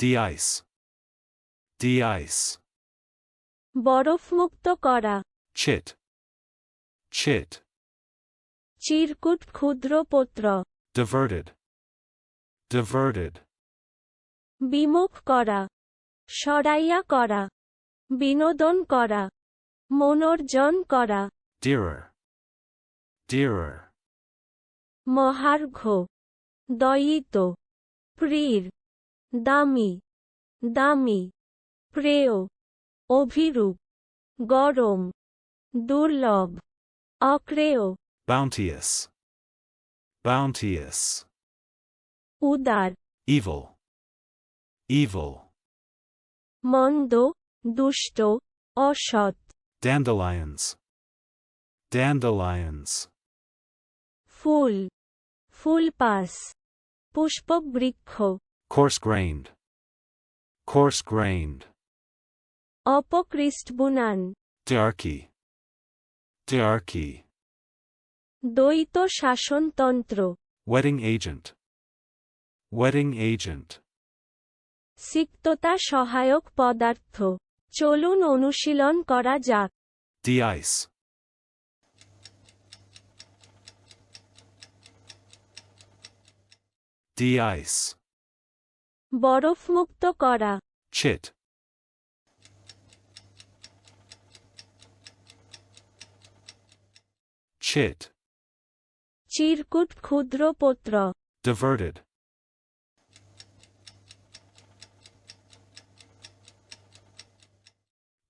De-ice. De-ice. বরফমুক্ত করা Chit. Chit. চিরকুট ক্ষুদ্রপত্র Diverted. Diverted. বিমুখ করা সরাইয়া করা বিনোদন করা মনোর্জন করা Dearer. Dearer. মহার্ঘ দয়িত প্রির দামি দামি প্রেয় অভিরূপ গরম দুর্লভ অক্রেয় Bounteous. Bounteous. উদার Evil. Evil. মন্দ দুষ্ট অসৎ Dandelions. Dandelions. ফুল ফুলপাস পুষ্পবৃক্ষ Coarse grained. Coarse grained. অপকৃষ্টবুনান Diarchy. Diarchy. দ্বৈত শাসনতন্ত্র Wedding agent. Wedding agent. সিক্ততা সহায়ক পদার্থ চলুন অনুশীলন করা যাক De-ice. De-ice. বরফমুক্ত করা Chit. Chit. চিরকুট ক্ষুদ্রপত্র Diverted.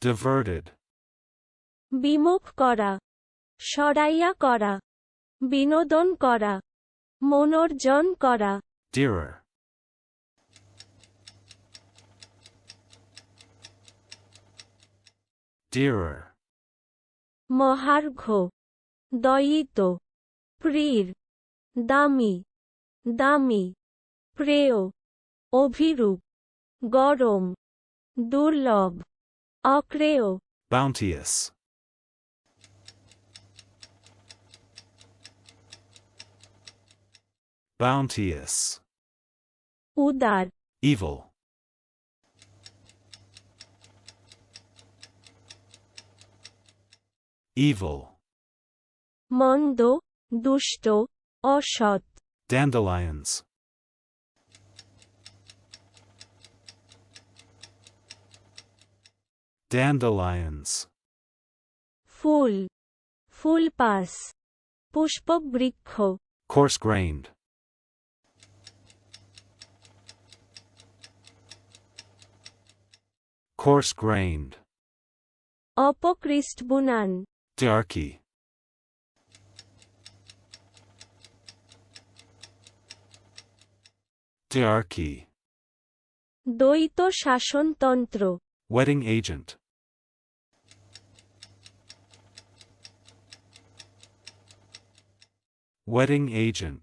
Diverted. বিমুখ করা সরাইয়া করা বিনোদন করা মনোর্জন করা Dearer. Dearer. মহার্ঘ দয়িত প্রির দামি দামি প্রেয় অভিরূপ গরম দুর্লভ অক্রেয় Bounteous. Bounteous. উদার Evil. evil. Mondo, dushto, oshot. Dandelions. Dandelions. Full. Full pass. Pushpa. Coarse grained. Coarse grained. Opokristbunan. Diarchy. Diarchy. দ্বৈত শাসনতন্ত্র Wedding agent. Wedding agent.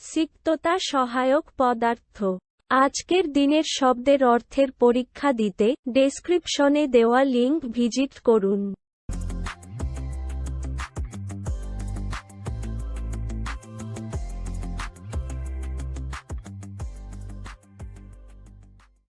সিক্ততা সহায়ক পদার্থ আজকের দিনের শব্দের অর্থের পরীক্ষা দিতে ডেসক্রিপশনে দেওয়া লিঙ্ক ভিজিট করুন